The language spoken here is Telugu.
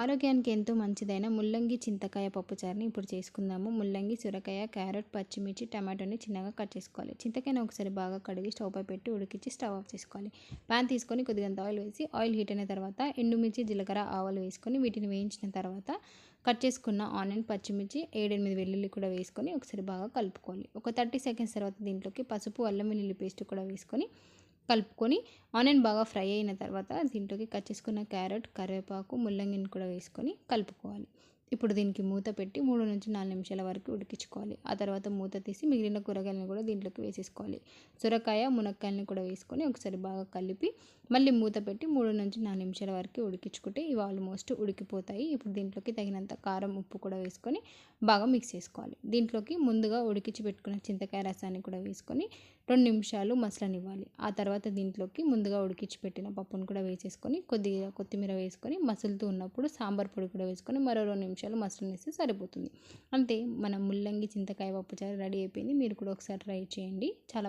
ఆరోగ్యానికి ఎంతో మంచిదైన ముల్లంగి చింతకాయ పప్పుచారుని ఇప్పుడు చేసుకుందాము. ముల్లంగి సొరకాయ క్యారెట్ పచ్చిమిర్చి టమాటోని చిన్నగా కట్ చేసుకోవాలి. చింతకాయను ఒకసారి బాగా కడిగి స్టవ్ పై పెట్టి ఉడికించి స్టవ్ ఆఫ్ చేసుకోవాలి. ప్యాన్ తీసుకొని కొద్దిగంత ఆయిల్ వేసి ఆయిల్ హీట్ అయిన తర్వాత ఎండుమిర్చి జీలకర్ర ఆవాలు వేసుకొని వీటిని వేయించిన తర్వాత కట్ చేసుకున్న ఆనియన్ పచ్చిమిర్చి ఏడెనిమిది వెల్లుల్లి కూడా వేసుకొని ఒకసారి బాగా కలుపుకోవాలి. ఒక థర్టీ సెకండ్స్ తర్వాత దీంట్లోకి పసుపు అల్లం వెల్లుల్లి పేస్ట్ కూడా వేసుకొని కలుపుకొని ఆనియన్ బాగా ఫ్రై అయిన తర్వాత దీంట్లోకి కట్ చేసుకున్న క్యారెట్ కరివేపాకు ముల్లంగిని కూడా వేసుకొని కలుపుకోవాలి. ఇప్పుడు దీనికి మూత పెట్టి మూడు నుంచి నాలుగు నిమిషాల వరకు ఉడికించుకోవాలి. ఆ తర్వాత మూత తీసి మిగిలిన కూరగాయలను కూడా దీంట్లోకి వేసేసుకోవాలి. సొరకాయ మునక్కాయలను కూడా వేసుకొని ఒకసారి బాగా కలిపి మళ్ళీ మూత పెట్టి మూడు నుంచి నాలుగు నిమిషాల వరకు ఉడికించుకుంటే ఇవి ఆల్మోస్ట్ ఉడికిపోతాయి. ఇప్పుడు దీంట్లోకి తగినంత కారం ఉప్పు కూడా వేసుకొని బాగా మిక్స్ చేసుకోవాలి. దీంట్లోకి ముందుగా ఉడికించి పెట్టుకున్న చింతకాయ రసాన్ని కూడా వేసుకొని రెండు నిమిషాలు మసలనివ్వాలి. ఆ తర్వాత దీంట్లోకి ముందుగా ఉడికించి పెట్టిన పప్పును కూడా వేసేసుకొని కొద్దిగా కొత్తిమీర వేసుకొని మసులుతూ ఉన్నప్పుడు సాంబార్ పొడి కూడా వేసుకొని మరో రెండు నిమిషాలు మసలనేస్తే సరిపోతుంది. అంతే మన ముల్లంగి చింతకాయ పప్పుచారు రెడీ అయిపోయింది. మీరు కూడా ఒకసారి ట్రై చేయండి. చాలా